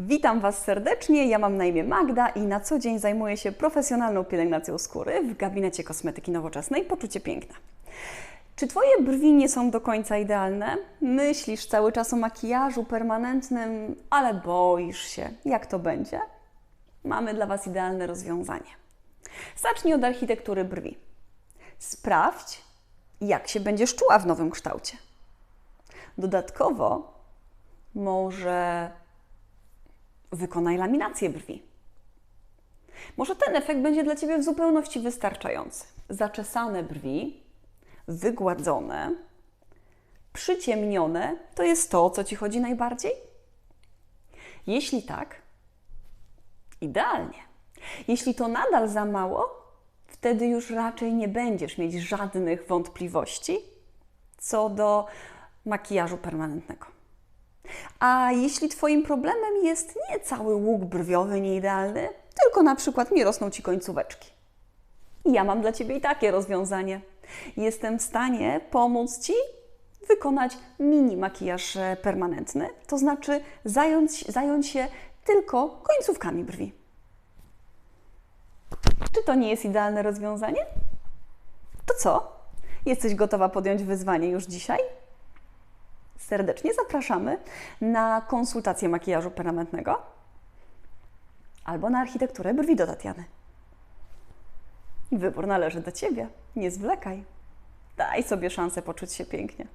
Witam Was serdecznie, ja mam na imię Magda i na co dzień zajmuję się profesjonalną pielęgnacją skóry w gabinecie kosmetyki nowoczesnej Poczucie Piękna. Czy Twoje brwi nie są do końca idealne? Myślisz cały czas o makijażu permanentnym, ale boisz się, jak to będzie? Mamy dla Was idealne rozwiązanie. Zacznij od architektury brwi. Sprawdź, jak się będziesz czuła w nowym kształcie. Dodatkowo może wykonaj laminację brwi. Może ten efekt będzie dla Ciebie w zupełności wystarczający. Zaczesane brwi, wygładzone, przyciemnione to jest to, o co Ci chodzi najbardziej? Jeśli tak, idealnie. Jeśli to nadal za mało, wtedy już raczej nie będziesz mieć żadnych wątpliwości co do makijażu permanentnego. A jeśli Twoim problemem jest nie cały łuk brwiowy nieidealny, tylko na przykład nie rosną Ci końcóweczki. Ja mam dla Ciebie i takie rozwiązanie. Jestem w stanie pomóc Ci wykonać mini makijaż e, permanentny, to znaczy zająć, zająć się tylko końcówkami brwi. Czy to nie jest idealne rozwiązanie? To co? Jesteś gotowa podjąć wyzwanie już dzisiaj? Serdecznie zapraszamy na konsultację makijażu permanentnego albo na architekturę brwi do Tatiany. Wybór należy do Ciebie. Nie zwlekaj. Daj sobie szansę poczuć się pięknie.